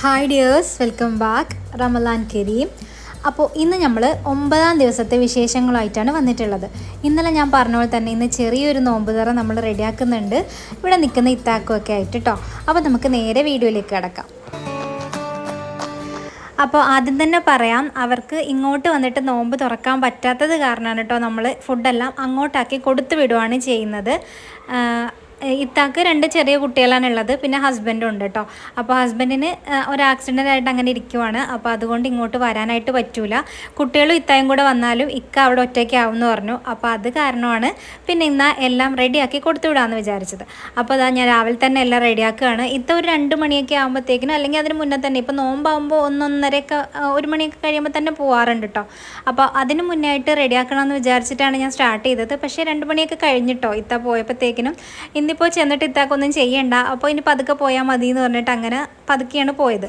Hi dears welcome back Ramadan Kareem അപ്പോൾ ഇന്ന് നമ്മൾ ഒമ്പതാം ദിവസത്തെ വിശേഷങ്ങളായിട്ടാണ് വന്നിട്ടുള്ളത്. ഇന്നലെ ഞാൻ പറഞ്ഞ പോലെ തന്നെ ഇന്ന് ചെറിയൊരു നോമ്പ് തറ നമ്മൾ റെഡിയാക്കുന്നുണ്ട്. ഇവിടെ നിൽക്കുന്ന ഇത്താക്കുമൊക്കെ ആയിട്ട് കേട്ടോ അപ്പോൾ നമുക്ക് നേരെ വീഡിയോയിലേക്ക് കിടക്കാം. അപ്പോൾ ആദ്യം തന്നെ പറയാം അവർക്ക് ഇങ്ങോട്ട് വന്നിട്ട് നോമ്പ് തുറക്കാൻ പറ്റാത്തത് കാരണമാണ് കേട്ടോ നമ്മൾ ഫുഡെല്ലാം അങ്ങോട്ടാക്കി കൊടുത്തു വിടുവാണ് ചെയ്യുന്നത്. ഇത്താക്ക് രണ്ട് ചെറിയ കുട്ടികളാണ് ഉള്ളത് പിന്നെ ഹസ്ബൻഡും ഉണ്ട് കേട്ടോ അപ്പോൾ ഹസ്ബൻഡിന് ഒരു ആക്സിഡന്റ് ആയിട്ട് അങ്ങനെ ഇരിക്കുവാണ്. അപ്പോൾ അതുകൊണ്ട് ഇങ്ങോട്ട് വരാനായിട്ട് പറ്റൂല. കുട്ടികളും ഇത്തായും കൂടെ വന്നാലും ഇക്ക അവിടെ ഒറ്റയ്ക്കാവും എന്ന് പറഞ്ഞു. അപ്പോൾ അത് കാരണമാണ് പിന്നെ ഇന്ന് എല്ലാം റെഡിയാക്കി കൊടുത്തു വിടാമെന്ന് വിചാരിച്ചത്. അപ്പോൾ അതാ ഞാൻ രാവിലെ തന്നെ എല്ലാം റെഡിയാക്കുകയാണ്. ഇത്ത ഒരു രണ്ട് മണിയൊക്കെ ആകുമ്പോഴത്തേക്കിനും അല്ലെങ്കിൽ അതിന് മുന്നേ തന്നെ ഇപ്പോൾ നോമ്പാകുമ്പോൾ ഒന്നൊന്നരയൊക്കെ ഒരു മണിയൊക്കെ കഴിയുമ്പോൾ തന്നെ പോകാറുണ്ട് കേട്ടോ അപ്പോൾ അതിന് മുന്നേ ആയിട്ട് റെഡിയാക്കണമെന്ന് വിചാരിച്ചിട്ടാണ് ഞാൻ സ്റ്റാർട്ട് ചെയ്തത്. പക്ഷേ രണ്ട് മണിയൊക്കെ കഴിഞ്ഞിട്ടോ ഇത്ത പോയപ്പോഴത്തേക്കിനും ഇന്നിപ്പോൾ ചെന്നിട്ട് ഇത്താക്കൊന്നും ചെയ്യണ്ട. അപ്പോൾ ഇനി പതുക്കെ പോയാൽ മതി എന്ന് പറഞ്ഞിട്ട് അങ്ങനെ പതുക്കെയാണ് പോയത്.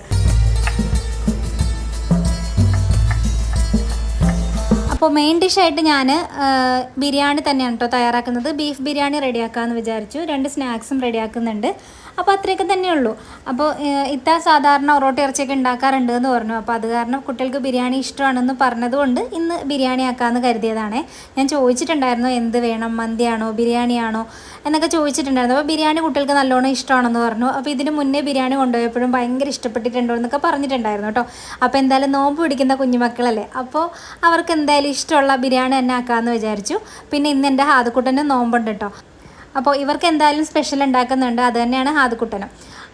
അപ്പോൾ മെയിൻ ഡിഷായിട്ട് ഞാൻ ബിരിയാണി തന്നെയാണ് കേട്ടോ തയ്യാറാക്കുന്നത്. ബീഫ് ബിരിയാണി റെഡിയാക്കാമെന്ന് വിചാരിച്ചു. രണ്ട് സ്നാക്സും റെഡിയാക്കുന്നുണ്ട് അപ്പോൾ അത്രയൊക്കെ തന്നെ ഉള്ളൂ അപ്പോൾ ഇത്ത സാധാരണ ഒറോട്ടി ഇറച്ചിയൊക്കെ ഉണ്ടാക്കാറുണ്ട് എന്ന് പറഞ്ഞു. അപ്പോൾ അത് കാരണം കുട്ടികൾക്ക് ബിരിയാണി ഇഷ്ടമാണെന്ന് പറഞ്ഞതുകൊണ്ട് ഇന്ന് ബിരിയാണി ആക്കാമെന്ന് കരുതിയതാണ്. ഞാൻ ചോദിച്ചിട്ടുണ്ടായിരുന്നു എന്ത് വേണം മന്തിയാണോ ബിരിയാണിയാണോ എന്നൊക്കെ ചോദിച്ചിട്ടുണ്ടായിരുന്നു. അപ്പോൾ ബിരിയാണി കുട്ടികൾക്ക് നല്ലോണം ഇഷ്ടമാണെന്ന് പറഞ്ഞു. അപ്പോൾ ഇതിന് മുന്നേ ബിരിയാണി കൊണ്ടുപോയപ്പോഴും ഭയങ്കര ഇഷ്ടപ്പെട്ടിട്ടുണ്ടോ എന്നൊക്കെ പറഞ്ഞിട്ടുണ്ടായിരുന്നു കേട്ടോ. അപ്പോൾ എന്തായാലും നോമ്പ് പിടിക്കുന്ന കുഞ്ഞുമക്കളല്ലേ. അപ്പോൾ അവർക്ക് എന്തായാലും ഇഷ്ടമുള്ള ബിരിയാണി തന്നെ ആക്കാമെന്ന് വിചാരിച്ചു. പിന്നെ ഇന്ന് എന്റെ ഹാദക്കുട്ടന്റെ നോമ്പുണ്ട് കേട്ടോ. അപ്പോൾ ഇവർക്ക് എന്തായാലും സ്പെഷ്യൽ ഉണ്ടാക്കുന്നുണ്ട്. അത് തന്നെയാണ് ഹാദക്കുട്ടനും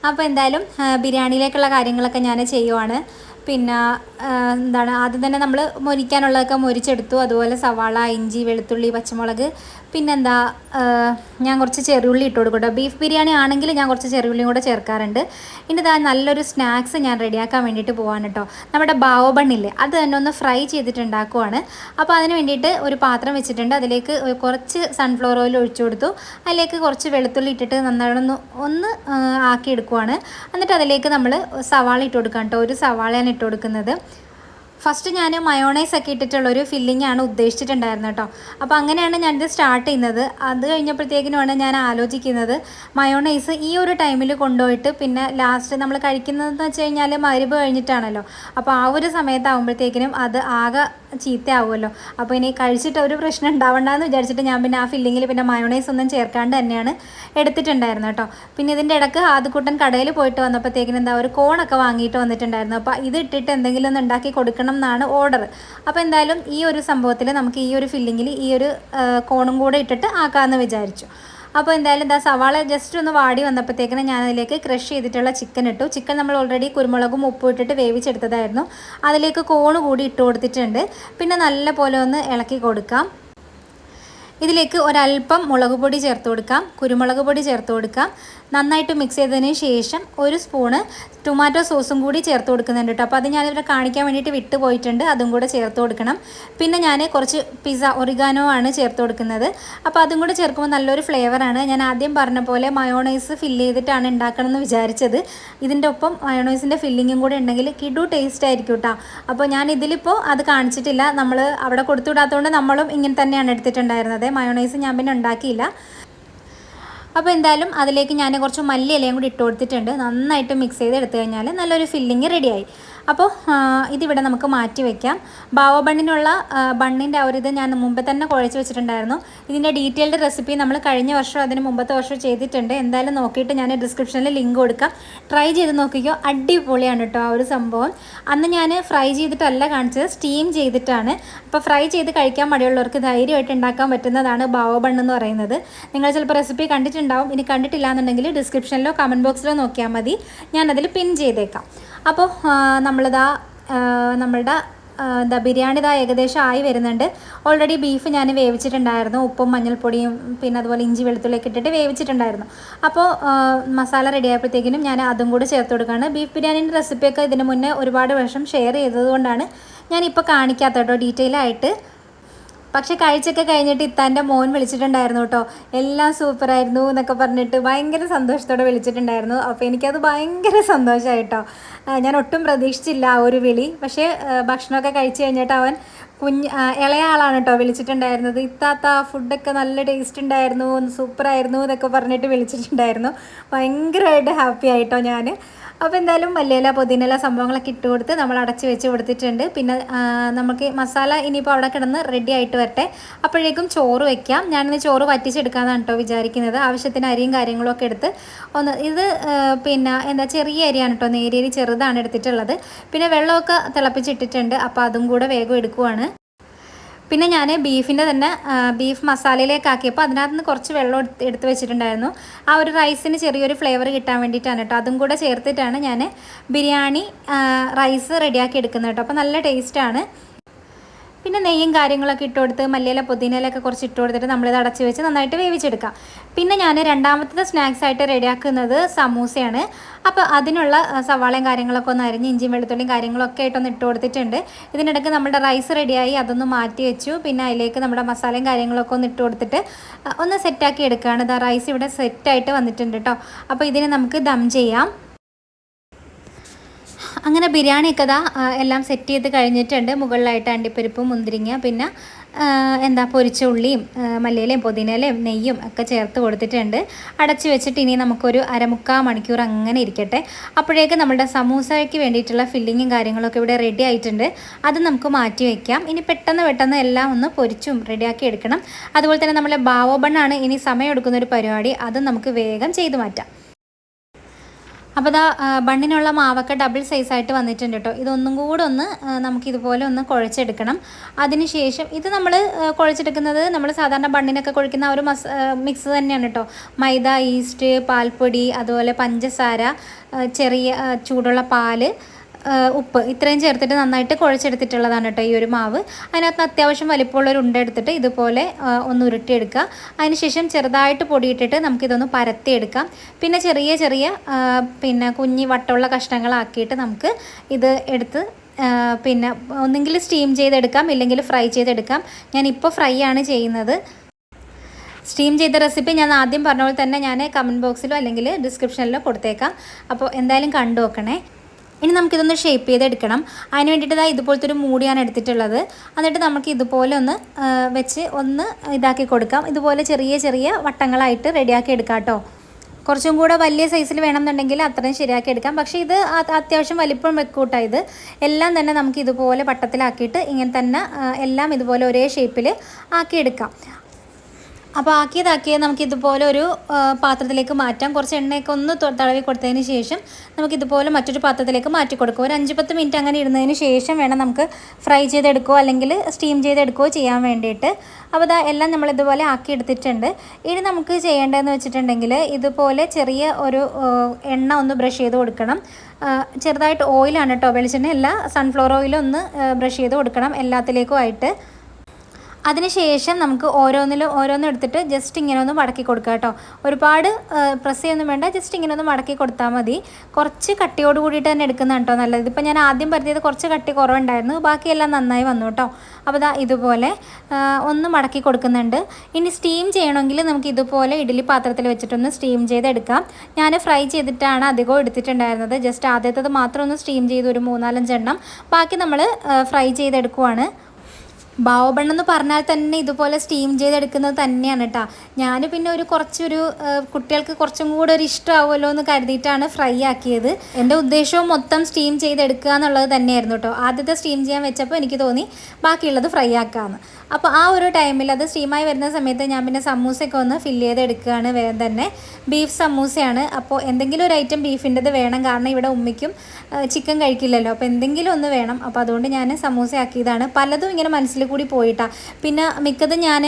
അപ്പോൾ എന്തായാലും ബിരിയാണിയിലേക്കുള്ള കാര്യങ്ങളൊക്കെ ഞാൻ ചെയ്യുവാണ്. പിന്നെ എന്താണ് ആദ്യം തന്നെ നമ്മൾ മൊരിക്കാനുള്ളതൊക്കെ മൊരിച്ചെടുത്തു. അതുപോലെ സവാള ഇഞ്ചി വെളുത്തുള്ളി പച്ചമുളക് പിന്നെന്താ ഞാൻ കുറച്ച് ചെറിയുള്ളി ഇട്ട് കൊടുക്കട്ടോ. ബീഫ് ബിരിയാണി ആണെങ്കിൽ ഞാൻ കുറച്ച് ചെറിയുള്ളിയും കൂടെ ചേർക്കാറുണ്ട്. ഇനി ഇതാ നല്ലൊരു സ്നാക്സ് ഞാൻ റെഡിയാക്കാൻ വേണ്ടിയിട്ട് പോകാൻ കേട്ടോ. നമ്മുടെ ബാവോ ബണ്ണില്ലേ അത് തന്നെ ഒന്ന് ഫ്രൈ ചെയ്തിട്ടുണ്ടാക്കുവാണ്. അപ്പോൾ അതിന് വേണ്ടിയിട്ട് ഒരു പാത്രം വെച്ചിട്ടുണ്ട്. അതിലേക്ക് കുറച്ച് സൺഫ്ലവർ ഓയിൽ ഒഴിച്ചു കൊടുത്തു. അതിലേക്ക് കുറച്ച് വെളുത്തുള്ളി ഇട്ടിട്ട് നന്നായിട്ടൊന്ന് ഒന്ന് ആക്കിയെടുക്കുവാണ്. എന്നിട്ട് അതിലേക്ക് നമ്മൾ സവാള ഇട്ട് കൊടുക്കാം കേട്ടോ. ഒരു സവാളയാണ് ഇട്ട് കൊടുക്കുന്നത്. ഫസ്റ്റ് ഞാൻ മയോണൈസ് ഒക്കെ ഇട്ടിട്ടുള്ളൊരു ഫില്ലിംഗ് ആണ് ഉദ്ദേശിച്ചിട്ടുണ്ടായിരുന്നത് കേട്ടോ. അപ്പോൾ അങ്ങനെയാണ് ഞാനിത് സ്റ്റാർട്ട് ചെയ്യുന്നത്. അത് കഴിഞ്ഞപ്പോഴത്തേക്കിനുമാണ് ഞാൻ ആലോചിക്കുന്നത് മയോണൈസ് ഈ ഒരു ടൈമിൽ കൊണ്ടുപോയിട്ട് പിന്നെ ലാസ്റ്റ് നമ്മൾ കഴിക്കുന്നതെന്ന് വെച്ച് കഴിഞ്ഞാൽ മരുവ് കഴിഞ്ഞിട്ടാണല്ലോ. അപ്പോൾ ആ ഒരു സമയത്താകുമ്പോഴത്തേക്കിനും അത് ആകെ ചീത്തയാവുമല്ലോ. അപ്പോൾ ഇനി കഴിച്ചിട്ട് ഒരു പ്രശ്നം ഉണ്ടാവണ്ടെന്ന് വിചാരിച്ചിട്ട് ഞാൻ പിന്നെ ആ ഫില്ലിങ്ങിൽ പിന്നെ മയോണൈസ് ഒന്നും ചേർക്കാണ്ട് തന്നെയാണ് എടുത്തിട്ടുണ്ടായിരുന്നത് കേട്ടോ. പിന്നെ ഇതിന്റെ ഇടയ്ക്ക് ആദ്യക്കൂട്ടൻ കടയിൽ പോയിട്ട് വന്നപ്പോഴത്തേക്കിനും എന്താ ഒരു കോണൊക്കെ വാങ്ങിയിട്ട് വന്നിട്ടുണ്ടായിരുന്നു. അപ്പോൾ ഇത് ഇട്ടിട്ട് എന്തെങ്കിലും ഒന്ന് ഉണ്ടാക്കി കൊടുക്കണം എന്നാണ് ഓർഡർ അപ്പോൾ എന്തായാലും ഈ ഒരു സംഭവത്തിൽ നമുക്ക് ഈ ഒരു ഫില്ലിങ്ങിൽ ഈ ഒരു കോണും കൂടെ ഇട്ടിട്ട് ആക്കാമെന്ന് വിചാരിച്ചു. അപ്പോൾ എന്തായാലും എന്താ സവാള ജസ്റ്റ് ഒന്ന് വാടി വന്നപ്പോഴത്തേക്കിന് ഞാൻ അതിലേക്ക് ക്രഷ് ചെയ്തിട്ടുള്ള ചിക്കൻ ഇട്ടു. ചിക്കൻ നമ്മൾ ഓൾറെഡി കുരുമുളകും ഉപ്പും ഇട്ടിട്ട് വേവിച്ചെടുത്തതായിരുന്നു. അതിലേക്ക് കോണ് കൂടി ഇട്ട് കൊടുത്തിട്ടുണ്ട്. പിന്നെ നല്ല പോലെ ഒന്ന് ഇളക്കി കൊടുക്കാം. ഇതിലേക്ക് ഒരല്പം മുളക് പൊടി ചേർത്ത് കൊടുക്കാം. കുരുമുളക് പൊടി ചേർത്ത് കൊടുക്കാം. നന്നായിട്ട് മിക്സ് ചെയ്തതിന് ശേഷം ഒരു സ്പൂണ് ടൊമാറ്റോ സോസും കൂടി ചേർത്ത് കൊടുക്കുന്നുണ്ട് കേട്ടോ അപ്പോൾ അത് ഞാനിവിടെ കാണിക്കാൻ വേണ്ടിയിട്ട് വിട്ട് പോയിട്ടുണ്ട്. അതും കൂടെ ചേർത്ത് കൊടുക്കണം. പിന്നെ ഞാൻ കുറച്ച് പിസ്സ ഒറിഗാനോ ആണ് ചേർത്ത് കൊടുക്കുന്നത്. അപ്പോൾ അതും കൂടെ ചേർക്കുമ്പോൾ നല്ലൊരു ഫ്ലേവറാണ് ഞാൻ ആദ്യം പറഞ്ഞ പോലെ മയോണൈസ് ഫില്ല് ചെയ്തിട്ടാണ് ഉണ്ടാക്കണം എന്ന് വിചാരിച്ചത്. ഇതിന്റെ ഒപ്പം മയോണൈസിന്റെ ഫില്ലിങ്ങും കൂടെ ഉണ്ടെങ്കിൽ കിഡു ടേസ്റ്റ് ആയിരിക്കും കേട്ടോ അപ്പോൾ ഞാൻ ഇതിലിപ്പോൾ അത് കാണിച്ചിട്ടില്ല. നമ്മൾ അവിടെ കൊടുത്തുവിടാത്തതുകൊണ്ട് നമ്മളും ഇങ്ങനെ തന്നെയാണ് എടുത്തിട്ടുണ്ടായിരുന്നത്. മയോണൈസ് ഞാൻ പിന്നെ ഉണ്ടാക്കിയില്ല. അപ്പോൾ എന്തായാലും അതിലേക്ക് ഞാൻ കുറച്ച് മല്ലി ഇലയും കൂടി ഇട്ട് കൊടുത്തിട്ടുണ്ട്. നന്നായിട്ട് മിക്സ് ചെയ്ത് എടുത്തു കഴിഞ്ഞാൽ നല്ലൊരു ഫില്ലിങ് റെഡിയായി അപ്പോൾ ഇതിവിടെ നമുക്ക് മാറ്റി വയ്ക്കാം ബാവ ബണ്ണിനുള്ള ബണ്ണിന്റെ ആ ഒരു ഇത് ഞാൻ മുമ്പ് തന്നെ കുഴച്ച് വെച്ചിട്ടുണ്ടായിരുന്നു. ഇതിന്റെ ഡീറ്റെയിൽഡ് റെസിപ്പി നമ്മൾ കഴിഞ്ഞ വർഷം അതിന് മുമ്പത്തെ വർഷം ചെയ്തിട്ടുണ്ട്. എന്തായാലും നോക്കിയിട്ട് ഞാൻ ഡിസ്ക്രിപ്ഷനിൽ ലിങ്ക് കൊടുക്കാം. ട്രൈ ചെയ്ത് നോക്കിക്കോ. അടിപൊളിയാണ് കേട്ടോ ആ ഒരു സംഭവം. അന്ന് ഞാൻ ഫ്രൈ ചെയ്തിട്ടല്ല കാണിച്ചത് സ്റ്റീം ചെയ്തിട്ടാണ്. അപ്പോൾ ഫ്രൈ ചെയ്ത് കഴിക്കാൻ മടിയുള്ളവർക്ക് ധൈര്യമായിട്ട് ഉണ്ടാക്കാൻ പറ്റുന്നതാണ് ബാവ ബണ്ണ് എന്ന് പറയുന്നത്. നിങ്ങൾ ചിലപ്പോൾ റെസിപ്പി കണ്ടിട്ടുണ്ടാവും. ഇനി കണ്ടിട്ടില്ല എന്നുണ്ടെങ്കിൽ ഡിസ്ക്രിപ്ഷനിലോ കമന്റ് ബോക്സിലോ നോക്കിയാൽ മതി. ഞാനതിൽ പിൻ ചെയ്തേക്കാം. അപ്പോൾ നമ്മളിതാ നമ്മളുടെ എന്താ ബിരിയാണി ഇതാ ഏകദേശം ആയി വരുന്നുണ്ട്. ഓൾറെഡി ബീഫ് ഞാൻ വേവിച്ചിട്ടുണ്ടായിരുന്നു. ഉപ്പും മഞ്ഞൾപ്പൊടിയും പിന്നെ അതുപോലെ ഇഞ്ചി വെളുത്തുള്ളിയൊക്കെ ഇട്ടിട്ട് വേവിച്ചിട്ടുണ്ടായിരുന്നു. അപ്പോൾ മസാല റെഡി ആയപ്പോഴത്തേക്കിനും ഞാൻ അതും കൂടി ചേർത്ത് കൊടുക്കുകയാണ്. ബീഫ് ബിരിയാണീന്റെ റെസിപ്പിയൊക്കെ ഇതിന് മുന്നേ ഒരുപാട് വർഷം ഷെയർ ചെയ്തതുകൊണ്ടാണ് ഞാനിപ്പോൾ കാണിക്കാത്ത കേട്ടോ ഡീറ്റെയിൽ ആയിട്ട്. പക്ഷെ കഴിച്ചൊക്കെ കഴിഞ്ഞിട്ട് ഇത്താന്റെ മോൻ വിളിച്ചിട്ടുണ്ടായിരുന്നു കേട്ടോ. എല്ലാം സൂപ്പറായിരുന്നു എന്നൊക്കെ പറഞ്ഞിട്ട് ഭയങ്കര സന്തോഷത്തോടെ വിളിച്ചിട്ടുണ്ടായിരുന്നു. അപ്പോൾ എനിക്കത് ഭയങ്കര സന്തോഷമായി കേട്ടോ. ആ, ഞാൻ ഒട്ടും പ്രതീക്ഷിച്ചില്ല ആ ഒരു വിളി. പക്ഷേ ഭക്ഷണമൊക്കെ കഴിച്ചു കഴിഞ്ഞിട്ട് അവൻ കുഞ്ഞ് ഇളയ ആളാണ് കേട്ടോ വിളിച്ചിട്ടുണ്ടായിരുന്നത്. ഇത്താത്ത ഫുഡൊക്കെ നല്ല ടേസ്റ്റ് ഉണ്ടായിരുന്നു സൂപ്പറായിരുന്നു എന്നൊക്കെ പറഞ്ഞിട്ട് വിളിച്ചിട്ടുണ്ടായിരുന്നു. ഭയങ്കരമായിട്ട് ഹാപ്പി ആയിട്ടോ ഞാൻ അപ്പോൾ എന്തായാലും മല്ലിയില പുതിനയില സംഭവങ്ങളൊക്കെ ഇട്ട് കൊടുത്ത് നമ്മൾ അടച്ച് വെച്ച് കൊടുത്തിട്ടുണ്ട്. പിന്നെ നമുക്ക് മസാല ഇനിയിപ്പോൾ അവിടെ കിടന്ന് റെഡി ആയിട്ട് വരട്ടെ. അപ്പോഴേക്കും ചോറ് വെക്കാം. ഞാനിന്ന് ചോറ് വറ്റിച്ചെടുക്കാമെന്നാണ് കേട്ടോ വിചാരിക്കുന്നത്. ആവശ്യത്തിന് അരിയും കാര്യങ്ങളും ഒക്കെ എടുത്ത് ഒന്ന് ഇത് പിന്നെ എന്താ ചെറിയ അരിയാണ് കേട്ടോ നേരിയരി ചെറുതാണ് എടുത്തിട്ടുള്ളത്. പിന്നെ വെള്ളമൊക്കെ തിളപ്പിച്ചിട്ടിട്ടുണ്ട്. അപ്പോൾ അതും കൂടെ വേഗം എടുക്കുവാണ്. പിന്നെ ഞാൻ ബീഫിന്റെ തന്നെ ബീഫ് മസാലയിലേക്ക് ആക്കിയപ്പോൾ അതിനകത്ത് നിന്ന് കുറച്ച് വെള്ളം എടുത്ത് എടുത്ത് വെച്ചിട്ടുണ്ടായിരുന്നു. ആ ഒരു റൈസിന് ചെറിയൊരു ഫ്ലേവർ കിട്ടാൻ വേണ്ടിയിട്ടാണ് കേട്ടോ. അതും കൂടെ ചേർത്തിട്ടാണ് ഞാൻ ബിരിയാണി റൈസ് റെഡിയാക്കി എടുക്കുന്നത് കേട്ടോ. അപ്പോൾ നല്ല ടേസ്റ്റാണ്. പിന്നെ നെയ്യും കാര്യങ്ങളൊക്കെ ഇട്ട് കൊടുത്ത് മല്ലിയില പുതിനയിലൊക്കെ കുറച്ച് ഇട്ട് കൊടുത്തിട്ട് നമ്മളിത് അടച്ച് വെച്ച് നന്നായിട്ട് വേവിച്ചെടുക്കാം. പിന്നെ ഞാൻ രണ്ടാമത്തെ സ്നാക്സ് ആയിട്ട് റെഡിയാക്കുന്നത് സമൂസയാണ്. അപ്പോൾ അതിനുള്ള സവാളയും കാര്യങ്ങളൊക്കെ ഒന്ന് അരിഞ്ഞ് ഇഞ്ചിയും വെളുത്തുള്ളിയും കാര്യങ്ങളൊക്കെ ആയിട്ടൊന്ന് ഇട്ട് കൊടുത്തിട്ടുണ്ട് ഇതിനിടയ്ക്ക് നമ്മുടെ റൈസ് റെഡിയായി അതൊന്ന് മാറ്റി വെച്ചു. പിന്നെ അതിലേക്ക് നമ്മുടെ മസാലയും കാര്യങ്ങളൊക്കെ ഒന്ന് ഇട്ട് കൊടുത്തിട്ട് ഒന്ന് സെറ്റാക്കി എടുക്കുകയാണ്. ഇതാ റൈസ് ഇവിടെ സെറ്റായിട്ട് വന്നിട്ടുണ്ട് കേട്ടോ അപ്പോൾ ഇതിനെ നമുക്ക് ദം ചെയ്യാം. അങ്ങനെ ബിരിയാണിയൊക്കെ ഇതാ എല്ലാം സെറ്റ് ചെയ്ത് കഴിഞ്ഞിട്ടുണ്ട്. മുകളിലായിട്ട് അണ്ടിപ്പരിപ്പ് മുന്തിരിങ്ങ പിന്നെ എന്താ പൊരിച്ച ഉള്ളിയും മല്ലിയിലയും പുതിനയിലയും നെയ്യും ഒക്കെ ചേർത്ത് കൊടുത്തിട്ടുണ്ട്. അടച്ചു വെച്ചിട്ട് ഇനി നമുക്കൊരു അരമുക്കാൽ മണിക്കൂർ അങ്ങനെ ഇരിക്കട്ടെ. അപ്പോഴേക്ക് നമ്മുടെ സമൂസയ്ക്ക് വേണ്ടിയിട്ടുള്ള ഫില്ലിങ്ങും കാര്യങ്ങളൊക്കെ ഇവിടെ റെഡി ആയിട്ടുണ്ട്. അത് നമുക്ക് മാറ്റി വയ്ക്കാം ഇനി പെട്ടെന്ന് പെട്ടെന്ന് എല്ലാം ഒന്ന് പൊരിച്ചും റെഡിയാക്കി എടുക്കണം. അതുപോലെ തന്നെ നമ്മളെ ബാവോബണ്ണാണ് ഇനി സമയം എടുക്കുന്ന ഒരു പരിപാടി. അത് നമുക്ക് വേഗം ചെയ്തു മാറ്റാം. അപ്പോൾ ആ, ബണ്ണിനുള്ള മാവൊക്കെ ഡബിൾ സൈസായിട്ട് വന്നിട്ടുണ്ട് കേട്ടോ ഇതൊന്നും കൂടെ ഒന്ന് നമുക്കിതുപോലെ ഒന്ന് കുഴച്ചെടുക്കണം. അതിനുശേഷം ഇത് നമ്മൾ കുഴച്ചെടുക്കുന്നത് നമ്മൾ സാധാരണ ബണ്ണിനൊക്കെ കുഴിക്കുന്ന ഒരു മസ് മിക്സ് തന്നെയാണ് കേട്ടോ മൈദ ഈസ്റ്റ് പാൽപ്പൊടി അതുപോലെ പഞ്ചസാര ചെറിയ ചൂടുള്ള പാൽ ഉപ്പ് ഇത്രയും ചേർത്തിട്ട് നന്നായിട്ട് കുഴച്ചെടുത്തിട്ടുള്ളതാണ് കേട്ടോ ഈ ഒരു മാവ്. അതിനകത്ത് അത്യാവശ്യം വലിപ്പമുള്ള ഒരു ഉണ്ട എടുത്തിട്ട് ഇതുപോലെ ഒന്ന് ഉരുട്ടിയെടുക്കുക. അതിനുശേഷം ചെറുതായിട്ട് പൊടിയിട്ടിട്ട് നമുക്കിതൊന്ന് പരത്തിയെടുക്കാം. പിന്നെ ചെറിയ ചെറിയ പിന്നെ കുഞ്ഞി വട്ടമുള്ള കഷ്ണങ്ങളാക്കിയിട്ട് നമുക്ക് ഇത് എടുത്ത് പിന്നെ ഒന്നെങ്കിൽ സ്റ്റീം ചെയ്തെടുക്കാം ഇല്ലെങ്കിൽ ഫ്രൈ ചെയ്തെടുക്കാം. ഞാനിപ്പോൾ ഫ്രൈ ആണ് ചെയ്യുന്നത്. സ്റ്റീം ചെയ്ത റെസിപ്പി ഞാൻ ആദ്യം പറഞ്ഞ പോലെ തന്നെ ഞാൻ കമന്റ് ബോക്സിലോ അല്ലെങ്കിൽ ഡിസ്ക്രിപ്ഷനിലോ കൊടുത്തേക്കാം. അപ്പോൾ എന്തായാലും കണ്ടു നോക്കണേ. ഇനി നമുക്കിതൊന്ന് ഷേപ്പ് ചെയ്തെടുക്കണം. അതിന് വേണ്ടിയിട്ട് ഇതാ ഇതുപോലത്തെ ഒരു മൂടിയാണ് എടുത്തിട്ടുള്ളത്. എന്നിട്ട് നമുക്ക് ഇതുപോലെ ഒന്ന് വെച്ച് ഒന്ന് ഇതാക്കി കൊടുക്കാം. ഇതുപോലെ ചെറിയ ചെറിയ വട്ടങ്ങളായിട്ട് റെഡിയാക്കി എടുക്കാം കേട്ടോ കുറച്ചും കൂടെ വലിയ സൈസിൽ വേണമെന്നുണ്ടെങ്കിൽ അത്രയും ശരിയാക്കി എടുക്കാം. പക്ഷേ ഇത് അത്യാവശ്യം വലിപ്പം വെക്കൂട്ടാ ഇത്. എല്ലാം തന്നെ നമുക്ക് ഇതുപോലെ പട്ടത്തിലാക്കിയിട്ട് ഇങ്ങനെ തന്നെ എല്ലാം ഇതുപോലെ ഒരേ ഷേപ്പിൽ ആക്കിയെടുക്കാം അപ്പോൾ ആക്കിയതാക്കിയത് നമുക്ക് ഇതുപോലെ ഒരു പാത്രത്തിലേക്ക് മാറ്റാം. കുറച്ച് എണ്ണയൊക്കെ ഒന്ന് തടവി കൊടുത്തതിന് ശേഷം നമുക്ക് ഇതുപോലെ മറ്റൊരു പാത്രത്തിലേക്ക് മാറ്റി കൊടുക്കുക ഒരു അഞ്ച് പത്ത് മിനിറ്റ് അങ്ങനെ ഇടുന്നതിന് ശേഷം വേണം നമുക്ക് ഫ്രൈ ചെയ്തെടുക്കുകയോ അല്ലെങ്കിൽ സ്റ്റീം ചെയ്തെടുക്കുകയോ ചെയ്യാൻ വേണ്ടിയിട്ട്. അപ്പോൾ ഇതാ എല്ലാം നമ്മൾ ഇതുപോലെ ആക്കി എടുത്തിട്ടുണ്ട് ഇനി നമുക്ക് ചെയ്യേണ്ടതെന്ന് വെച്ചിട്ടുണ്ടെങ്കിൽ ഇതുപോലെ ചെറിയ ഒരു എണ്ണ ഒന്ന് ബ്രഷ് ചെയ്ത് കൊടുക്കണം. ചെറുതായിട്ട് ഓയിലാണ് കേട്ടോ വെളിച്ചെണ്ണ. അല്ല സൺഫ്ലവർ ഓയിലൊന്ന് ബ്രഷ് ചെയ്ത് കൊടുക്കണം എല്ലാത്തിലേക്കും ആയിട്ട് അതിനുശേഷം നമുക്ക് ഓരോന്നിലും ഓരോന്നും എടുത്തിട്ട് ജസ്റ്റ് ഇങ്ങനെ ഒന്ന് മടക്കി കൊടുക്കുക കേട്ടോ. ഒരുപാട് പ്രസ് ചെയ്യൊന്നും വേണ്ട ജസ്റ്റ് ഇങ്ങനെ ഒന്ന് മടക്കി കൊടുത്താൽ മതി. കുറച്ച് കട്ടിയോട് കൂടിയിട്ട് തന്നെ എടുക്കുന്നതാണ് കേട്ടോ നല്ലത്. ഇതിപ്പോൾ ഞാൻ ആദ്യം പരത്തിയത് കുറച്ച് കട്ടി കുറവുണ്ടായിരുന്നു ബാക്കിയെല്ലാം നന്നായി വന്നു കേട്ടോ. അപ്പോൾ ദാ ഇതുപോലെ ഒന്ന് മടക്കി കൊടുക്കുന്നുണ്ട്. ഇനി സ്റ്റീം ചെയ്യണമെങ്കിൽ നമുക്ക് ഇതുപോലെ ഇഡ്ഡലി പാത്രത്തിൽ വെച്ചിട്ടൊന്ന് സ്റ്റീം ചെയ്തെടുക്കാം. ഞാൻ ഫ്രൈ ചെയ്തിട്ടാണ് അധികവും എടുത്തിട്ടുണ്ടായിരുന്നത്. ജസ്റ്റ് ആദ്യത്തേത് മാത്രം ഒന്ന് സ്റ്റീം ചെയ്ത് ഒരു മൂന്നാലഞ്ചെണ്ണം. ബാക്കി നമ്മൾ ഫ്രൈ ചെയ്തെടുക്കുവാണ്. ബാവബണ്ണം എന്ന് പറഞ്ഞാൽ തന്നെ ഇതുപോലെ സ്റ്റീം ചെയ്തെടുക്കുന്നത് തന്നെയാണ് കേട്ടോ ഞാൻ പിന്നെ ഒരു കുറച്ചൊരു കുട്ടികൾക്ക് കുറച്ചും കൂടെ ഒരു ഇഷ്ടമാവുമല്ലോ എന്ന് കരുതിയിട്ടാണ് ഫ്രൈ ആക്കിയത്. എന്റെ ഉദ്ദേശവും മൊത്തം സ്റ്റീം ചെയ്തെടുക്കുക എന്നുള്ളത് തന്നെയായിരുന്നു കേട്ടോ ആദ്യത്തെ സ്റ്റീം ചെയ്യാൻ വെച്ചപ്പോൾ എനിക്ക് തോന്നി ബാക്കിയുള്ളത് ഫ്രൈ ആക്കാമെന്ന് അപ്പോൾ ആ ഒരു ടൈമിൽ അത് സ്റ്റീമായി വരുന്ന സമയത്ത് ഞാൻ പിന്നെ സമൂസയൊക്കെ ഒന്ന് ഫില്ല് ചെയ്തെടുക്കുകയാണ് വേഗം തന്നെ. ബീഫ് സമൂസയാണ്. അപ്പോൾ എന്തെങ്കിലും ഒരു ഐറ്റം ബീഫിന്റെത് വേണം. കാരണം ഇവിടെ ഉമ്മയ്ക്കും ചിക്കൻ കഴിക്കില്ലല്ലോ. അപ്പോൾ എന്തെങ്കിലും ഒന്ന് വേണം. അപ്പോൾ അതുകൊണ്ട് ഞാൻ സമൂസ ആക്കിയതാണ് പലതും ഇങ്ങനെ മനസ്സിൽ കൂടി പോയിട്ടാ. പിന്നെ മിക്കതും ഞാൻ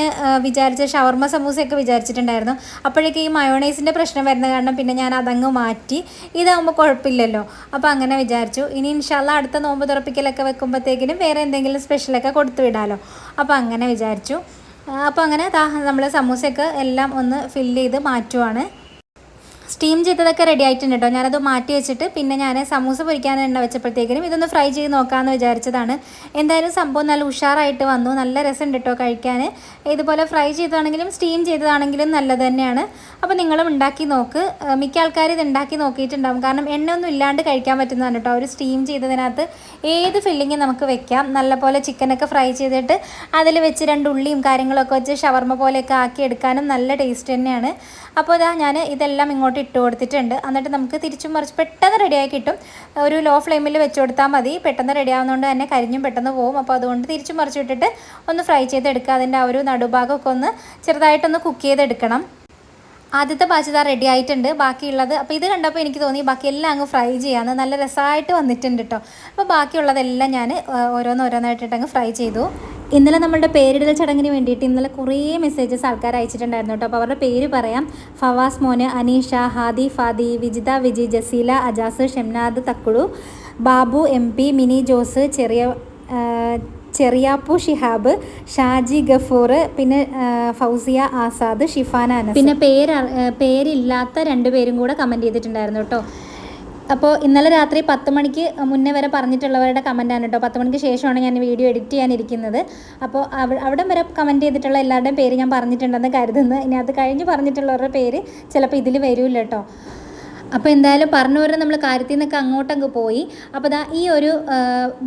വിചാരിച്ച ഷവർമ സമൂസയൊക്കെ വിചാരിച്ചിട്ടുണ്ടായിരുന്നു. അപ്പോഴേക്കും ഈ മയോണൈസിന്റെ പ്രശ്നം വരുന്ന കാരണം പിന്നെ ഞാൻ അതങ്ങ് മാറ്റി. ഇതാകുമ്പോൾ കുഴപ്പമില്ലല്ലോ. അപ്പോൾ അങ്ങനെ വിചാരിച്ചു. ഇനി ഇൻഷാല്ല അടുത്ത നോമ്പ് തുറപ്പിക്കലൊക്കെ വെക്കുമ്പോഴത്തേക്കിനും വേറെ എന്തെങ്കിലും സ്പെഷ്യലൊക്കെ കൊടുത്തു വിടാമല്ലോ അപ്പോൾ അങ്ങനെ വിചാരിച്ചു. അപ്പോൾ അങ്ങനെ നമ്മൾ സമൂസയൊക്കെ എല്ലാം ഒന്ന് ഫില്ല് ചെയ്ത് മാറ്റുവാണ്. സ്റ്റീം ചെയ്തതൊക്കെ റെഡി ആയിട്ടുണ്ട് കേട്ടോ. ഞാനത് മാറ്റി വെച്ചിട്ട് പിന്നെ ഞാൻ സമൂസ പൊരിക്കാൻ എണ്ണ വെച്ചപ്പോഴത്തേക്കിനും ഇതൊന്ന് ഫ്രൈ ചെയ്ത് നോക്കാമെന്ന് വിചാരിച്ചതാണ്. എന്തായാലും സംഭവം നല്ല ഉഷാറായിട്ട് വന്നു. നല്ല രസമുണ്ട് കേട്ടോ കഴിക്കാൻ ഇതുപോലെ ഫ്രൈ ചെയ്തതാണെങ്കിലും സ്റ്റീം ചെയ്തതാണെങ്കിലും നല്ലത് തന്നെയാണ്. അപ്പോൾ നിങ്ങളും ഉണ്ടാക്കി നോക്ക്. മിക്ക ആൾക്കാർ ഇത് ഉണ്ടാക്കി നോക്കിയിട്ടുണ്ടാവും. കാരണം എണ്ണയൊന്നും ഇല്ലാണ്ട് കഴിക്കാൻ പറ്റുന്നതാണ് കേട്ടോ. ഒരു സ്റ്റീം ചെയ്തതിനകത്ത് ഏത് ഫില്ലിങ്ങും നമുക്ക് വെക്കാം. നല്ലപോലെ ചിക്കനൊക്കെ ഫ്രൈ ചെയ്തിട്ട് അതിൽ വെച്ച് രണ്ട് ഉള്ളിയും കാര്യങ്ങളൊക്കെ വെച്ച് ഷവർമ പോലെയൊക്കെ ആക്കി എടുക്കാനും നല്ല ടേസ്റ്റ് തന്നെയാണ്. അപ്പോൾ ഇതാ ഞാൻ ഇതെല്ലാം ഇങ്ങോട്ട് ഇട്ട് കൊടുത്തിട്ടുണ്ട്. എന്നിട്ട് നമുക്ക് തിരിച്ചും മറിച്ച് പെട്ടെന്ന് റെഡിയായി കിട്ടും. ഒരു ലോ ഫ്ലെയിമിൽ വെച്ച് കൊടുത്താൽ മതി. പെട്ടെന്ന് റെഡി ആവുന്നതുകൊണ്ട് തന്നെ കരിഞ്ഞും പെട്ടെന്ന് പോകും അപ്പോൾ അതുകൊണ്ട് തിരിച്ചും മറിച്ച് ഇട്ടിട്ട് ഒന്ന് ഫ്രൈ ചെയ്തെടുക്കുക. അതിന്റെ ആ ഒരു നടുഭാഗമൊക്കെ ഒന്ന് ചെറുതായിട്ടൊന്ന് കുക്ക് ചെയ്തെടുക്കണം. ആദ്യത്തെ ബാച്ച് ഇതാ റെഡി ആയിട്ടുണ്ട്. ബാക്കിയുള്ളത് അപ്പോൾ ഇത് കണ്ടപ്പോൾ എനിക്ക് തോന്നി ബാക്കി എല്ലാം അങ്ങ് ഫ്രൈ ചെയ്യാമെന്ന് നല്ല രസമായിട്ട് വന്നിട്ടുണ്ട് കേട്ടോ അപ്പോൾ ബാക്കിയുള്ളതെല്ലാം ഞാൻ ഓരോന്നോരോന്നായിട്ടിട്ട് അങ്ങ് ഫ്രൈ ചെയ്തു. ഇന്നലെ നമ്മളുടെ പേരിടൽ ചടങ്ങിന് വേണ്ടിയിട്ട് ഇന്നലെ കുറേ മെസ്സേജസ് ആൾക്കാർ അയച്ചിട്ടുണ്ടായിരുന്നു കേട്ടോ. അപ്പോൾ അവരുടെ പേര് പറയാം. ഫവാസ് മോന് അനീഷ ഹാദി ഫാദി വിജിത വിജി ജസീല അജാസ് ഷംനാദ് തക്കുളു ബാബു എം പി മിനി ജോസ് ചെറിയ ചെറിയാപ്പു ഷിഹാബ് ഷാജി ഗഫൂർ പിന്നെ ഫൗസിയ ആസാദ് ഷിഫാന പിന്നെ പേര് പേരില്ലാത്ത രണ്ടുപേരും കൂടെ കമന്റ് ചെയ്തിട്ടുണ്ടായിരുന്നു കേട്ടോ. അപ്പോൾ ഇന്നലെ രാത്രി പത്ത് മണിക്ക് മുന്നേ വരെ പറഞ്ഞിട്ടുള്ളവരുടെ കമന്റാണ് കേട്ടോ. പത്ത് മണിക്ക് ശേഷമാണ് ഞാൻ വീഡിയോ എഡിറ്റ് ചെയ്യാനിരിക്കുന്നത്. അപ്പോൾ അവ അവിടെ വരെ കമന്റ് ചെയ്തിട്ടുള്ള എല്ലാവരുടെയും പേര് ഞാൻ പറഞ്ഞിട്ടുണ്ടെന്ന് കരുതുന്നു. ഇനി അത് കഴിഞ്ഞ് പറഞ്ഞിട്ടുള്ളവരുടെ പേര് ചിലപ്പോൾ ഇതിൽ വരില്ല കേട്ടോ. അപ്പോൾ എന്തായാലും പറഞ്ഞു പറഞ്ഞ് നമ്മൾ കാര്യത്തിൽ നിന്നൊക്കെ അങ്ങോട്ടങ്ങ് പോയി. അപ്പോൾ ദാ ഈ ഒരു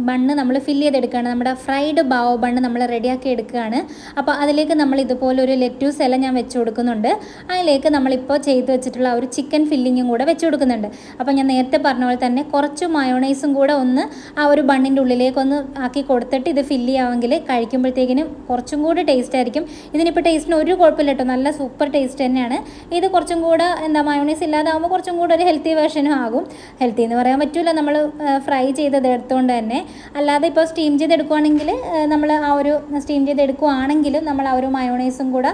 ബണ്ണ് നമ്മൾ ഫില്ല് ചെയ്തെടുക്കുകയാണ് നമ്മുടെ ഫ്രൈഡ് ബാവോ ബണ്ണ് നമ്മൾ റെഡിയാക്കി എടുക്കുകയാണ് അപ്പോൾ അതിലേക്ക് നമ്മൾ ഇതുപോലെ ഒരു ലെറ്റ്യൂസ് എല്ലാം ഞാൻ വെച്ച് കൊടുക്കുന്നുണ്ട്. അതിലേക്ക് നമ്മളിപ്പോൾ ചെയ്ത് വെച്ചിട്ടുള്ള ഒരു ചിക്കൻ ഫില്ലിങ്ങും കൂടെ വെച്ച് കൊടുക്കുന്നുണ്ട്. അപ്പോൾ ഞാൻ നേരത്തെ പറഞ്ഞ പോലെ തന്നെ കുറച്ച് മയോണൈസും കൂടെ ഒന്ന് ആ ഒരു ബണ്ണിന്റെ ഉള്ളിലേക്കൊന്ന് ആക്കി കൊടുത്തിട്ട് ഇത് ഫില്ല് ചെയ്യാമെങ്കിൽ കഴിക്കുമ്പോഴത്തേക്കിനും കുറച്ചും കൂടി ടേസ്റ്റ് ആയിരിക്കും. ഇതിനിപ്പോൾ ടേസ്റ്റിന് ഒരു കുഴപ്പമില്ല കേട്ടോ. നല്ല സൂപ്പർ ടേസ്റ്റ് തന്നെയാണ്. ഇത് കുറച്ചും കൂടെ എന്താ മയോണൈസ് ഇല്ലാതാകുമ്പോൾ കുറച്ചും കൂടെ ഒരു ഹെൽത്തി വേർഷനും ആകും. ഹെൽത്തി എന്ന് പറയാൻ പറ്റില്ല നമ്മൾ ഫ്രൈ ചെയ്തത് എടുത്തുകൊണ്ട് തന്നെ. അല്ലാതെ ഇപ്പോൾ സ്റ്റീം ചെയ്തെടുക്കുവാണെങ്കിൽ നമ്മൾ ആ ഒരു സ്റ്റീം ചെയ്തെടുക്കുവാണെങ്കിലും നമ്മൾ ആ ഒരു മയോണൈസും കൂടെ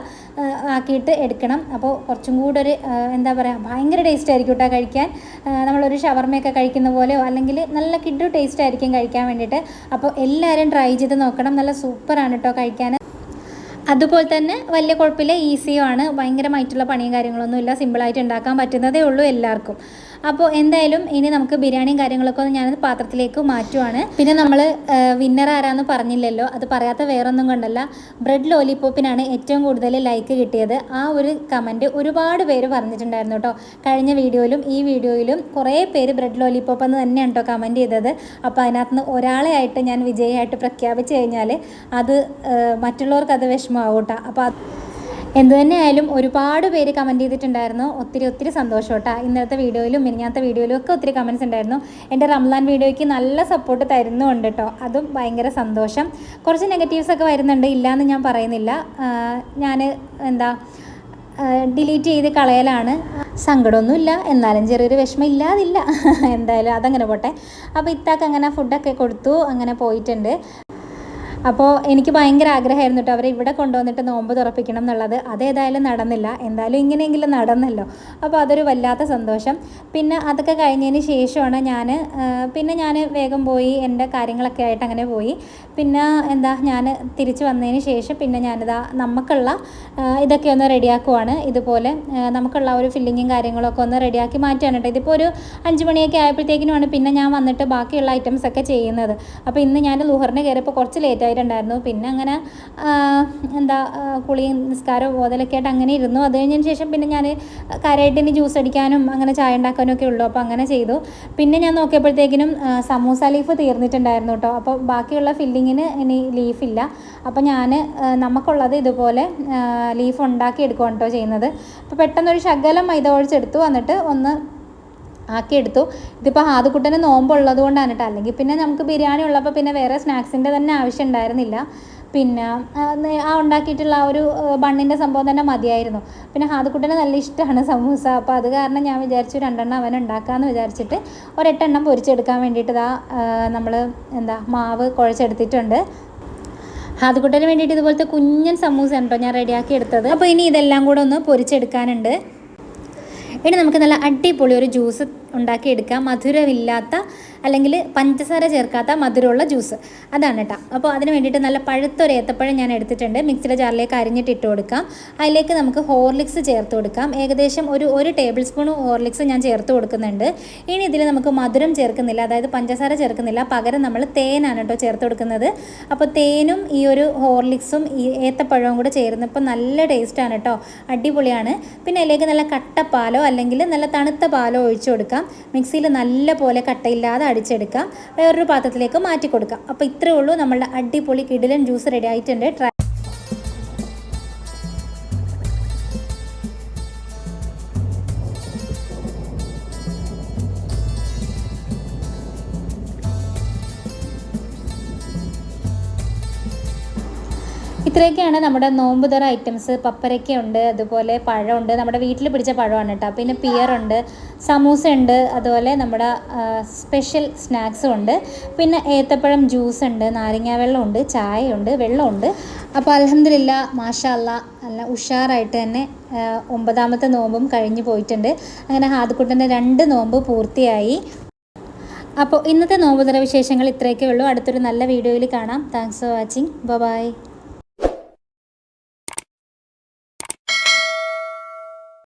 ആക്കിയിട്ട് എടുക്കണം. അപ്പോൾ കുറച്ചും കൂടെ ഒരു എന്താ പറയുക ഭയങ്കര ടേസ്റ്റ് ആയിരിക്കും കേട്ടോ കഴിക്കാൻ. നമ്മളൊരു ഷവർമയൊക്കെ കഴിക്കുന്ന പോലെയോ അല്ലെങ്കിൽ നല്ല കിഡ് ടേസ്റ്റ് ആയിരിക്കും കഴിക്കാൻ വേണ്ടിയിട്ട്. അപ്പോൾ എല്ലാവരും ട്രൈ ചെയ്ത് നോക്കണം. നല്ല സൂപ്പറാണ് കേട്ടോ കഴിക്കാൻ അതുപോലെ തന്നെ വലിയ കുഴപ്പമില്ല. ഈസിയുമാണ്. ഭയങ്കരമായിട്ടുള്ള പണിയും കാര്യങ്ങളൊന്നും ഇല്ല സിമ്പിളായിട്ട് ഉണ്ടാക്കാൻ പറ്റുന്നതേ ഉള്ളൂ എല്ലാവർക്കും. അപ്പോൾ എന്തായാലും ഇനി നമുക്ക് ബിരിയാണിയും കാര്യങ്ങളൊക്കെ ഒന്ന് ഞാനത് പാത്രത്തിലേക്ക് മാറ്റുവാണ്. പിന്നെ നമ്മൾ വിന്നർ ആരാന്ന് പറഞ്ഞില്ലല്ലോ. അത് പറയാത്ത വേറൊന്നും കൊണ്ടല്ല. ബ്രെഡ് ലോലിപോപ്പിനാണ് ഏറ്റവും കൂടുതൽ ലൈക്ക് കിട്ടിയത്. ആ ഒരു കമന്റ് ഒരുപാട് പേര് പറഞ്ഞിട്ടുണ്ടായിരുന്നു കേട്ടോ കഴിഞ്ഞ വീഡിയോയിലും ഈ വീഡിയോയിലും കുറേ പേര് ബ്രെഡ് ലോലിപോപ്പ് എന്ന് തന്നെയാണ് കേട്ടോ കമന്റ് ചെയ്തത്. അപ്പോൾ അതിനകത്ത് ഒരാളെ ആയിട്ട് ഞാൻ വിജയമായിട്ട് പ്രഖ്യാപിച്ചു കഴിഞ്ഞാൽ അത് മറ്റുള്ളവർക്ക് അത് വിഷമമാവും കേട്ടോ അപ്പോൾ എന്തു ഒരുപാട് പേര് കമന്റ് ചെയ്തിട്ടുണ്ടായിരുന്നു. ഒത്തിരി ഒത്തിരി സന്തോഷം കേട്ടോ ഇന്നത്തെ വീഡിയോയിലും മിനിഞ്ഞാത്ത വീഡിയോയിലും ഒക്കെ ഒത്തിരി കമൻസ് ഉണ്ടായിരുന്നു. എന്റെ റംലാൻ വീഡിയോയ്ക്ക് നല്ല സപ്പോർട്ട് തരുന്നുണ്ട് കേട്ടോ അതും ഭയങ്കര സന്തോഷം. കുറച്ച് നെഗറ്റീവ്സ് ഒക്കെ വരുന്നുണ്ട്. ഇല്ലയെന്ന് ഞാൻ പറയുന്നില്ല. ഞാൻ എന്താ ഡിലീറ്റ് ചെയ്ത് കളയലാണ്. സങ്കടമൊന്നുമില്ല. എന്നാലും ചെറിയൊരു വിഷമം ഇല്ലാതില്ല. എന്തായാലും അതങ്ങനെ പോട്ടെ. അപ്പോൾ ഇത്താക്ക് അങ്ങനെ ഫുഡൊക്കെ കൊടുത്തു. അങ്ങനെ പോയിട്ടുണ്ട്. അപ്പോൾ എനിക്ക് ഭയങ്കര ആഗ്രഹമായിരുന്നു കേട്ടോ അവരെ ഇവിടെ കൊണ്ടുവന്നിട്ട് നോമ്പ് തുറപ്പിക്കണം എന്നുള്ളത്. അതേതായാലും നടന്നില്ല. എന്തായാലും ഇങ്ങനെയെങ്കിലും നടന്നല്ലോ. അപ്പോൾ അതൊരു വല്ലാത്ത സന്തോഷം. പിന്നെ അതൊക്കെ കഴിഞ്ഞതിന് ശേഷമാണ് ഞാൻ പിന്നെ ഞാൻ വേഗം പോയി എന്റെ കാര്യങ്ങളൊക്കെ ആയിട്ട് അങ്ങനെ പോയി. പിന്നെ എന്താ ഞാൻ തിരിച്ചു വന്നതിന് ശേഷം പിന്നെ ഞാനിതാ നമുക്കുള്ള ഇതൊക്കെ ഒന്ന് റെഡിയാക്കുവാണ്. ഇതുപോലെ നമുക്കുള്ള ഒരു ഫില്ലിങ്ങും കാര്യങ്ങളൊക്കെ ഒന്ന് റെഡിയാക്കി മാറ്റുകയാണ് കേട്ടോ ഇതിപ്പോൾ ഒരു അഞ്ച് മണിയൊക്കെ ആയപ്പോഴത്തേക്കിനുമാണ് പിന്നെ ഞാൻ വന്നിട്ട് ബാക്കിയുള്ള ഐറ്റംസ് ഒക്കെ ചെയ്യുന്നത്. അപ്പോൾ ഇന്ന് ഞാൻ ലുഹറിന് കയറിയപ്പോൾ കുറച്ച് ലേറ്റ് ആയിട്ടുണ്ടായിരുന്നു പിന്നെ അങ്ങനെ എന്താ കുളി കുളിയും നിസ്കാരവും ഓതലൊക്കെ ആയിട്ട് അങ്ങനെ ഇരുന്നു. അത് കഴിഞ്ഞതിന് ശേഷം പിന്നെ ഞാൻ കാര്യമായിട്ട് ഇനി ജ്യൂസ് അടിക്കാനും അങ്ങനെ ചായ ഉണ്ടാക്കാനും ഒക്കെ ഉള്ളൂ. അപ്പോൾ അങ്ങനെ ചെയ്തു. പിന്നെ ഞാൻ നോക്കിയപ്പോഴത്തേക്കിനും സമൂസ ലീഫ് തീർന്നിട്ടുണ്ടായിരുന്നു കേട്ടോ. അപ്പോൾ ബാക്കിയുള്ള ഫില്ലിങ്ങിന് ഇനി ലീഫില്ല അപ്പോൾ ഞാൻ നമുക്കുള്ളത് ഇതുപോലെ ലീഫ് ഉണ്ടാക്കി എടുക്കുകയാണ് കേട്ടോ ചെയ്യുന്നത്. അപ്പോൾ പെട്ടെന്നൊരു ശകലം മൈദ ഒഴിച്ചെടുത്തു. വന്നിട്ട് ഒന്ന് ആക്കിയെടുത്തു. ഇതിപ്പോൾ ഹാദുക്കുട്ടന് നോമ്പുള്ളത് കൊണ്ടാണ് കേട്ടോ. അല്ലെങ്കിൽ പിന്നെ നമുക്ക് ബിരിയാണി ഉള്ളപ്പോൾ പിന്നെ വേറെ സ്നാക്സിന്റെ തന്നെ ആവശ്യം ഉണ്ടായിരുന്നില്ല. പിന്നെ ആ, ഉണ്ടാക്കിയിട്ടുള്ള ആ ഒരു ബണ്ണിന്റെ സംഭവം തന്നെ മതിയായിരുന്നു. പിന്നെ ഹാദുക്കുട്ടന് നല്ല ഇഷ്ടമാണ് സമൂസ. അപ്പോൾ അത് കാരണം ഞാൻ വിചാരിച്ചു രണ്ടെണ്ണം അവൻ ഉണ്ടാക്കാമെന്ന് വിചാരിച്ചിട്ട് ഒരെട്ടെണ്ണം പൊരിച്ചെടുക്കാൻ വേണ്ടിയിട്ട് ഇതാ നമ്മൾ എന്താ മാവ് കുഴച്ചെടുത്തിട്ടുണ്ട്. ഹാദുക്കുട്ടന് വേണ്ടിയിട്ട് ഇതുപോലത്തെ കുഞ്ഞൻ സമൂസ കേട്ടോ ഞാൻ റെഡിയാക്കി എടുത്തത്. അപ്പോൾ ഇനി ഇതെല്ലാം കൂടെ ഒന്ന് പൊരിച്ചെടുക്കാനുണ്ട്. ഇനി നമുക്ക് നല്ല അടിപൊളി ഒരു ജ്യൂസ് ഉണ്ടാക്കിയെടുക്കാം മധുരമില്ലാത്ത അല്ലെങ്കിൽ പഞ്ചസാര ചേർക്കാത്ത മധുരമുള്ള ജ്യൂസ് അതാണ് കേട്ടോ അപ്പോൾ അതിന് വേണ്ടിയിട്ട് നല്ല പഴുത്തൊരു ഏത്തപ്പഴം ഞാൻ എടുത്തിട്ടുണ്ട്. മിക്സിയുടെ ജാറിലേക്ക് അരിഞ്ഞിട്ട് ഇട്ട് കൊടുക്കാം. അതിലേക്ക് നമുക്ക് ഹോർലിക്സ് ചേർത്ത് കൊടുക്കാം. ഏകദേശം ഒരു ഒരു ടേബിൾ സ്പൂൺ ഹോർലിക്സ് ഞാൻ ചേർത്ത് കൊടുക്കുന്നുണ്ട്. ഇനി ഇതിൽ നമുക്ക് മധുരം ചേർക്കുന്നില്ല. അതായത് പഞ്ചസാര ചേർക്കുന്നില്ല. പകരം നമ്മൾ തേനാണ് കേട്ടോ ചേർത്ത് കൊടുക്കുന്നത്. അപ്പോൾ തേനും ഈ ഒരു ഹോർലിക്സും ഈ ഏത്തപ്പഴവും കൂടെ ചേരുന്നപ്പോൾ നല്ല ടേസ്റ്റാണ് കേട്ടോ അടിപൊളിയാണ്. പിന്നെ അതിലേക്ക് നല്ല കട്ടപ്പാലോ പാലോ അല്ലെങ്കിൽ നല്ല തണുത്ത പാലോ ഒഴിച്ചു കൊടുക്കാം. മിക്സിയിൽ നല്ല പോലെ കട്ടയില്ലാതെ അടിച്ചെടുക്കാം. വേറൊരു പാത്രത്തിലേക്ക് മാറ്റി കൊടുക്കാം അപ്പോൾ ഇത്രയേ ഉള്ളൂ. നമ്മളുടെ അടിപൊളി കിടിലൻ ജ്യൂസ് റെഡി ആയിട്ടുണ്ട്. ട്രൈ ഇത്രയൊക്കെയാണ് നമ്മുടെ നോമ്പ് തുറ ഐറ്റംസ് പപ്പരക്കുണ്ട് അതുപോലെ പഴമുണ്ട്. നമ്മുടെ വീട്ടിൽ പിടിച്ച പഴമാണ് കേട്ടോ. പിന്നെ പിയറുണ്ട് സമൂസ ഉണ്ട് അതുപോലെ നമ്മുടെ സ്പെഷ്യൽ സ്നാക്സും ഉണ്ട്. പിന്നെ ഏത്തപ്പഴം ജ്യൂസ് ഉണ്ട് നാരങ്ങ വെള്ളമുണ്ട് ചായയുണ്ട് വെള്ളമുണ്ട്. അപ്പോൾ അലഹമില്ല മാഷാ അല്ലാ നല്ല ഉഷാറായിട്ട് തന്നെ ഒമ്പതാമത്തെ നോമ്പും കഴിഞ്ഞു പോയിട്ടുണ്ട്. അങ്ങനെ ഹാദ്ക്കുട്ടന്റെ രണ്ട് നോമ്പ് പൂർത്തിയായി. അപ്പോൾ ഇന്നത്തെ നോമ്പുതറ വിശേഷങ്ങൾ ഇത്രയൊക്കെ ഉള്ളൂ. അടുത്തൊരു നല്ല വീഡിയോയിൽ കാണാം. Thanks for watching bye